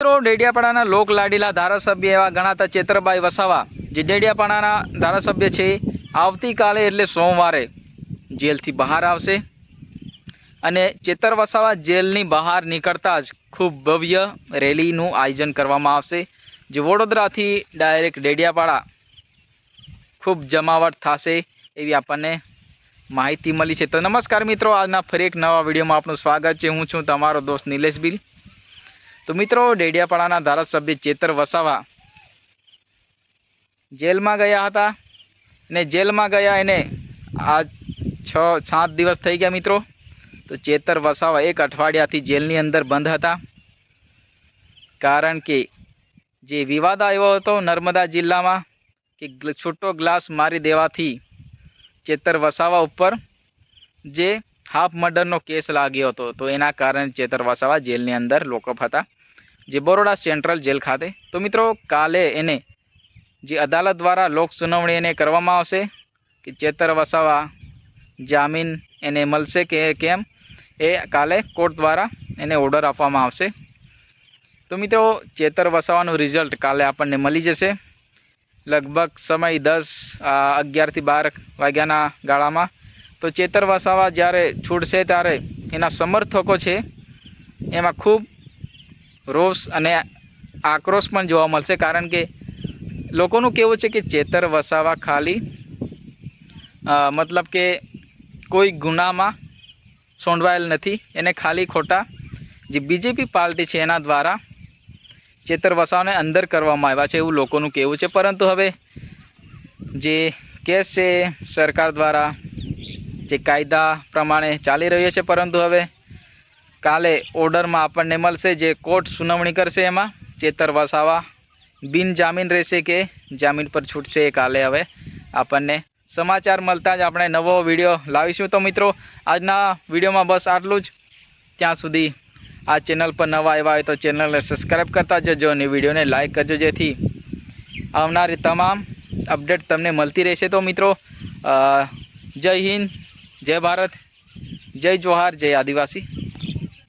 મિત્રો, ડેડિયાપાડાના લોક લાડીલા ધારાસભ્ય એવા ગણાતા ચેતરભાઈ વસાવા, જે ડેડિયાપાડાના ધારાસભ્ય છે, આવતીકાલે એટલે સોમવારે જેલથી બહાર આવશે. અને ચેતર વસાવા જેલની બહાર નીકળતા જ ખૂબ ભવ્ય રેલીનું આયોજન કરવામાં આવશે, જે વડોદરાથી ડાયરેક્ટ ડેડિયાપાડા ખૂબ જમાવટ થશે એવી આપણને માહિતી મળી છે. તો નમસ્કાર મિત્રો, આજના ફરી એક નવા વિડીયોમાં આપનું સ્વાગત છે. હું છું તમારો દોસ્ત નિલેશ બિલ તો મિત્રો, ડેડિયાપાડાના ધારાસભ્ય ચેતર વસાવા જેલમાં ગયા હતા ને જેલમાં ગયા એને આ છ, સાત દિવસ થઈ ગયા મિત્રો. તો ચેતર વસાવા એક અઠવાડિયાથી જેલની અંદર બંધ હતા. કારણ કે જે વિવાદ આવ્યો હતો નર્મદા જિલ્લામાં કે છૂટો ગ્લાસ મારી દેવાથી ચેતર વસાવા ઉપર જે હાફ મર્ડરનો કેસ લાગ્યો હતો. તો એના કારણે ચેતર વસાવા જેલની અંદર લોકઅપ હતા. જે બરોડા સેન્ટ્રલ જેલ ખાતે. તો મિત્રો, કાલે એને જે અદાલત દ્વારા લોક સુનાવણી એને કરવામાં આવશે, કે ચેતર વસાવા જામીન એને મળશે કે કેમ, એ કાલે કોર્ટ દ્વારા એને ઓર્ડર આપવામાં આવશે. તો મિત્રો, ચેતર વસાવાનું રિઝલ્ટ કાલે આપણને મળી જશે. લગભગ સમય દસ અગિયારથી બાર વાગ્યાના ગાળામાં. તો ચેતર વસાવા જ્યારે છૂટશે ત્યારે એના સમર્થકો છે, એમાં ખૂબ રોષ અને આક્રોશ પણ જોવા મળશે કારણ કે લોકોનું કેવું છે કે ચેતર વસાવા ખાલી મતલબ કે કોઈ ગુનામાં સોંડવાયેલ નથી, એને ખાલી ખોટા જે બીજેપી પાર્ટી છે એના દ્વારા ચેતર વસાવાને અંદર કરવામાં આવ્યા છે એવું લોકોનું કહેવું છે. પરંતુ હવે જે કેસ છે સરકાર દ્વારા, જે કાયદા પ્રમાણે ચાલી રહ્યો છે, પરંતુ હવે કાલે ઓર્ડરમાં આપણને મળશે જે કોર્ટ સુનાવણી કરશે એમાં, ચેતર વસાવા. બિન જામીન રહેશે કે જામીન પર છૂટશે એ કાલે હવે આપણને સમાચાર મળતા જ આપણે નવો વીડિયો લાવીશું. તો મિત્રો, આજના વિડીયોમાં બસ આટલું જ. ત્યાં સુધી આ ચેનલ પર નવા આવ્યા હોય તો ચેનલને સબસ્ક્રાઈબ કરતા જજો અને વિડીયોને લાઇક કરજો જેથી આવનારી તમામ અપડેટ તમને મળતી રહેશે. તો મિત્રો જય હિન્દ, જય ભારત, જય જોહાર, જય આદિવાસી.